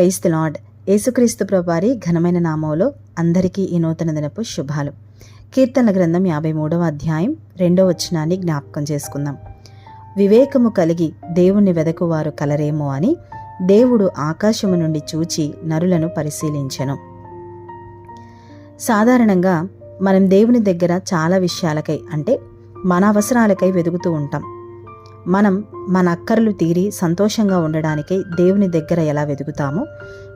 Praise lord. యేసుక్రీస్తు ప్రభువారి ఘనమైన నామంలో అందరికీ ఈ నూతన దినపు శుభాలు. కీర్తన గ్రంథం యాభై మూడవ అధ్యాయం రెండవ వచనాన్ని జ్ఞాపకం చేసుకుందాం. వివేకము కలిగి దేవుణ్ణి వెదకువారు కలరేమో అని దేవుడు ఆకాశము నుండి చూచి నరులను పరిశీలించెను. సాధారణంగా మనం దేవుని దగ్గర చాలా విషయాలకై అంటే మన అవసరాలకై వెతుకుతూ ఉంటాం. మనం మన అక్కర్లు తీరి సంతోషంగా ఉండడానికై దేవుని దగ్గర ఎలా వెతుకుతామో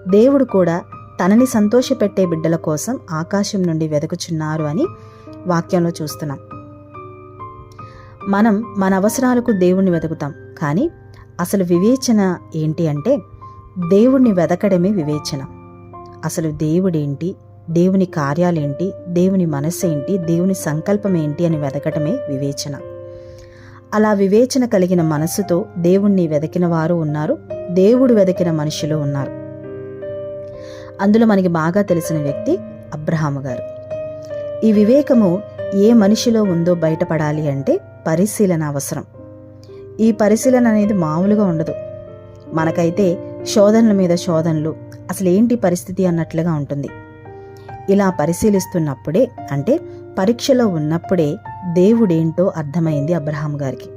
దేవుడు కూడా తనని సంతోషపెట్టే బిడ్డల కోసం ఆకాశం నుండి వెతుకుచున్నారు అని వాక్యంలో చూస్తున్నాం. మనం మన అవసరాలకు దేవుణ్ణి వెతుకుతాం కానీ అసలు వివేచన ఏంటి అంటే దేవుణ్ణి వెతకడమే వివేచన. అసలు దేవుడేంటి? దేవుని కార్యాలేంటి? దేవుని మనస్సేంటి? దేవుని సంకల్పం ఏంటి అని వెతకటమే వివేచన. అలా వివేచన కలిగిన మనస్సుతో దేవుణ్ణి వెదకిన వారు ఉన్నారు దేవుడు వెతికిన మనుషులు ఉన్నారు. అందులో మనకి బాగా తెలిసిన వ్యక్తి అబ్రహాము గారు. ఈ వివేకము ఏ మనిషిలో ఉందో బయటపడాలి అంటే పరిశీలన అవసరం. ఈ పరిశీలన అనేది మామూలుగా ఉండదు. మనకైతే శోధనల మీద శోధనలు అసలు ఏంటి పరిస్థితి అన్నట్లుగా ఉంటుంది. ఇలా పరిశీలిస్తున్నప్పుడే అంటే పరీక్షలో ఉన్నప్పుడే దేవుడేంటో అర్థమైంది అబ్రహాం గారికి.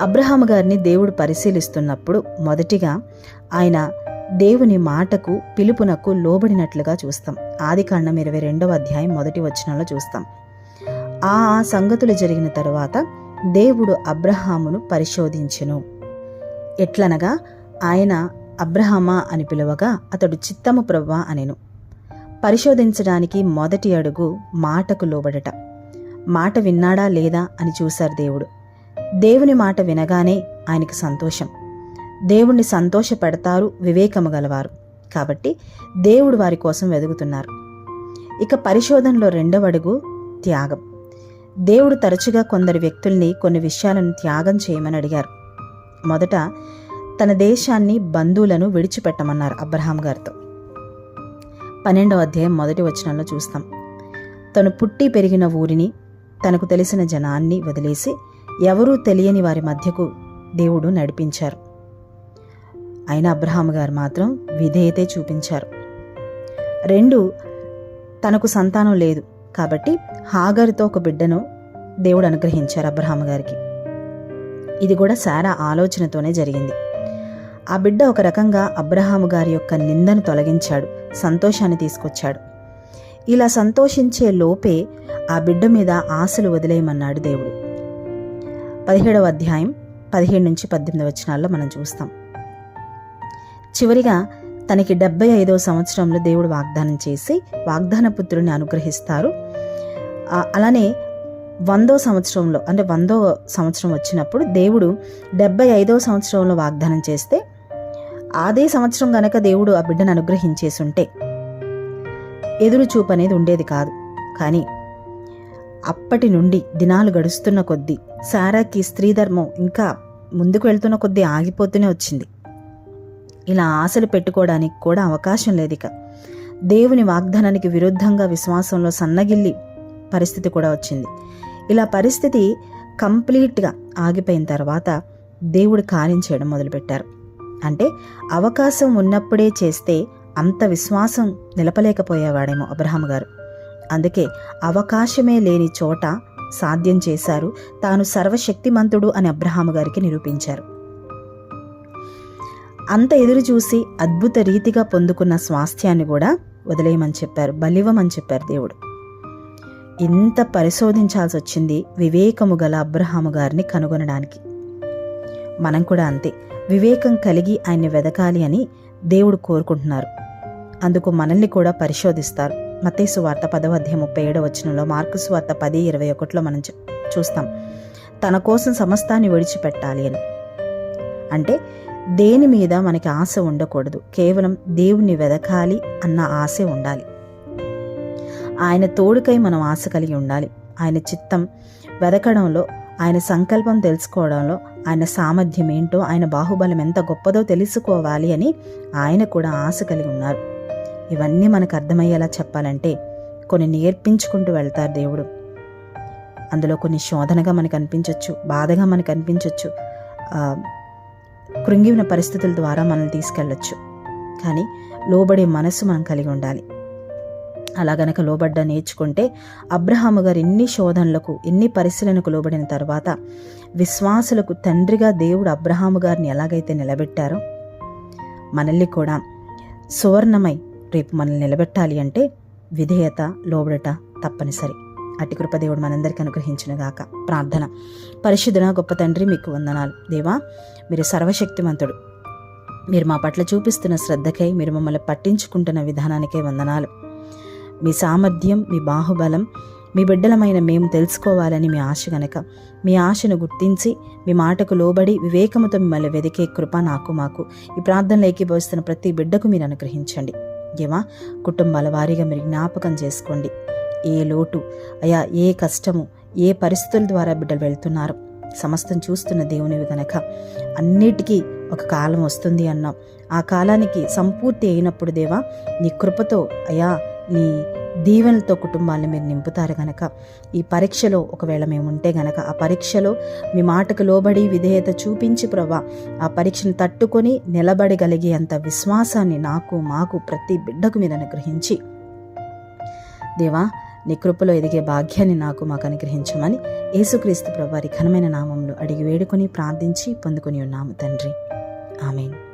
అబ్రహాం గారిని దేవుడు పరిశీలిస్తున్నప్పుడు మొదటిగా ఆయన దేవుని మాటకు పిలుపునకు లోబడినట్లుగా చూస్తాం. ఆది కాండం ఇరవై రెండవ అధ్యాయం మొదటి వచనంలో చూస్తాం. ఆ సంగతులు జరిగిన తరువాత దేవుడు అబ్రహామును పరిశోధించెను. ఎట్లనగా ఆయన అబ్రహమా అని పిలువగా అతడు చిత్తము ప్రవ్వా అనెను. పరిశోధించడానికి మొదటి అడుగు మాటకు లోబడట. మాట విన్నాడా లేదా అని చూశారు దేవుడు. దేవుని మాట వినగానే ఆయనకు సంతోషం. దేవుణ్ణి సంతోషపెడతారు వివేకము గలవారు. కాబట్టి దేవుడు వారి కోసం వెదుగుతున్నారు. ఇక పరిశోధనలో రెండవ అడుగు త్యాగం. దేవుడు తరచుగా కొందరు వ్యక్తుల్ని కొన్ని విషయాలను త్యాగం చేయమని అడిగారు. మొదట తన దేశాన్ని బంధువులను విడిచిపెట్టమన్నారు అబ్రహాం గారితో. పన్నెండవ అధ్యాయం మొదటి వచనంలో చూస్తాం. తను పుట్టి పెరిగిన ఊరిని తనకు తెలిసిన జనాన్ని వదిలేసి ఎవరూ తెలియని వారి మధ్యకు దేవుడు నడిపించారు. అయిన అబ్రహాం గారు మాత్రం విధేయతే చూపించారు. రెండు తనకు సంతానం లేదు కాబట్టి హాగర్తో ఒక బిడ్డను దేవుడు అనుగ్రహించారు అబ్రహాం గారికి. ఇది కూడా సారా ఆలోచనతోనే జరిగింది. ఆ బిడ్డ ఒక రకంగా అబ్రహాము గారి యొక్క నిందను తొలగించాడు సంతోషాన్ని తీసుకొచ్చాడు. ఇలా సంతోషించే లోపే ఆ బిడ్డ మీద ఆశలు వదిలేయమన్నాడు దేవుడు. పదిహేడవ అధ్యాయం పదిహేడు నుంచి పద్దెనిమిది వచనాల్లో మనం చూస్తాం. చివరిగా తనకి డెబ్బై ఐదవ సంవత్సరంలో దేవుడు వాగ్దానం చేసి వాగ్దాన పుత్రుని అనుగ్రహిస్తారు. అలానే వందో సంవత్సరంలో అంటే వందో సంవత్సరం వచ్చినప్పుడు దేవుడు డెబ్బై ఐదవ సంవత్సరంలో వాగ్దానం చేస్తే అదే సంవత్సరం గనక దేవుడు ఆ బిడ్డను అనుగ్రహించేసి ఎదురుచూపు అనేది ఉండేది కాదు. కానీ అప్పటి నుండి దినాలు గడుస్తున్న కొద్దీ సారాకి స్త్రీ ధర్మం ఇంకా ముందుకు వెళ్తున్న కొద్దీ ఆగిపోతూనే వచ్చింది. ఇలా ఆశలు పెట్టుకోవడానికి కూడా అవకాశం లేదు దేవుని వాగ్దానానికి విరుద్ధంగా విశ్వాసంలో సన్నగిల్లి పరిస్థితి కూడా వచ్చింది. ఇలా పరిస్థితి కంప్లీట్గా ఆగిపోయిన తర్వాత దేవుడు కార్యం చేయడం మొదలుపెట్టారు. అంటే అవకాశం ఉన్నప్పుడే చేస్తే అంత విశ్వాసం నిలపలేకపోయేవాడేమో అబ్రహాం గారు. అందుకే అవకాశమే లేని చోట సాధ్యం చేశారు తాను సర్వశక్తిమంతుడు అని అబ్రహాము గారికి నిరూపించారు. అంత ఎదురు చూసి అద్భుత రీతిగా పొందుకున్న స్వాస్థ్యాన్ని కూడా వదిలేయమని చెప్పారు బలివ్వమని చెప్పారు దేవుడు. ఇంత పరిశోధించాల్సి వచ్చింది వివేకము గల అబ్రహాము గారిని కనుగొనడానికి. మనం కూడా అంతే వివేకం కలిగి ఆయన్ని వెదకాలి అని దేవుడు కోరుకుంటున్నారు. అందుకు మనల్ని కూడా పరిశోధిస్తారు. మతేసు వార్త పదవ అధ్యాయం ముప్పై ఏడవ వచనంలో మార్కు వార్త పది ఇరవై ఒకటిలో మనం చూ- చూస్తాం. తన కోసం సమస్తాన్ని విడిచిపెట్టాలి అని. అంటే దేని మీద మనకి ఆశ ఉండకూడదు. కేవలం దేవుణ్ణి వెదకాలి అన్న ఆశే ఉండాలి. ఆయన తోడుకై మనం ఆశ కలిగి ఉండాలి. ఆయన చిత్తం వెదకడంలో ఆయన సంకల్పం తెలుసుకోవడంలో ఆయన సామర్థ్యం ఏంటో ఆయన బాహుబలం ఎంత గొప్పదో తెలుసుకోవాలి అని ఆయన కూడా ఆశ కలిగి ఉన్నారు. ఇవన్నీ మనకు అర్థమయ్యేలా చెప్పాలంటే కొన్ని నేర్పించుకుంటూ వెళ్తారు దేవుడు. అందులో కొన్ని శోధనగా మనకు అనిపించవచ్చు బాధగా మనకు అనిపించవచ్చు కృంగిన పరిస్థితుల ద్వారా మనల్ని తీసుకెళ్ళచ్చు. కానీ లోబడే మనసు మనం కలిగి ఉండాలి. అలా గనక లోబడ్డ నేర్చుకుంటే అబ్రహాము గారు ఎన్ని శోధనలకు ఎన్ని పరిశీలనకు లోబడిన తర్వాత విశ్వాసులకు తండ్రిగా దేవుడు అబ్రహాము గారిని ఎలాగైతే నిలబెట్టారో మనల్ని కూడా సువర్ణమై రేపు మనల్ని నిలబెట్టాలి అంటే విధేయత లోబడట తప్పనిసరి. అట్టి కృపదేవుడు మనందరికీ అనుగ్రహించినగాక. ప్రార్థన. పరిశుద్ధన గొప్ప తండ్రి మీకు వందనాలు. దేవా మీరు సర్వశక్తిమంతుడు. మీరు మా పట్ల చూపిస్తున్న శ్రద్ధకై మీరు మమ్మల్ని పట్టించుకుంటున్న విధానానికే వందనాలు. మీ సామర్థ్యం మీ బాహుబలం మీ బిడ్డలమైన మేము తెలుసుకోవాలని మీ ఆశ గనక మీ ఆశను గుర్తించి మీ మాటకు లోబడి వివేకముతో మిమ్మల్ని వెదికే కృప నాకు మాకు. ఈ ప్రార్థనలు ఏకీభవిస్తున్న ప్రతి బిడ్డకు మీరు అనుగ్రహించండి. ఏమా కుటుంబాల వారీగా మీరు జ్ఞాపకం చేసుకోండి. ఏ లోటు అయా ఏ కష్టము ఏ పరిస్థితుల ద్వారా బిడ్డలు వెళ్తున్నారు? సమస్తం చూస్తున్న దేవునివి గనక అన్నిటికీ ఒక కాలం వస్తుంది అన్నాం ఆ కాలానికి సంపూర్తి అయినప్పుడు దేవా నీ కృపతో అయా నీ దీవెనలతో కుటుంబాన్ని మీరు నింపుతారు గనక. ఈ పరీక్షలో ఒకవేళ మేము ఉంటే గనక ఆ పరీక్షలో మీ మాటకు లోబడి విధేయత చూపించి ప్రభా ఆ పరీక్షను తట్టుకొని నిలబడగలిగే అంత విశ్వాసాన్ని నాకు మాకు ప్రతి బిడ్డకు మీరు అనుగ్రహించి దేవా నీ కృపలో ఎదిగే భాగ్యాన్ని నాకు మాకు అనుగ్రహించమని యేసుక్రీస్తు ప్రభు వారి ఘనమైన నామంలో అడిగి వేడుకొని ప్రార్థించి పొందుకొని ఉన్నాము తండ్రి. ఆమెను.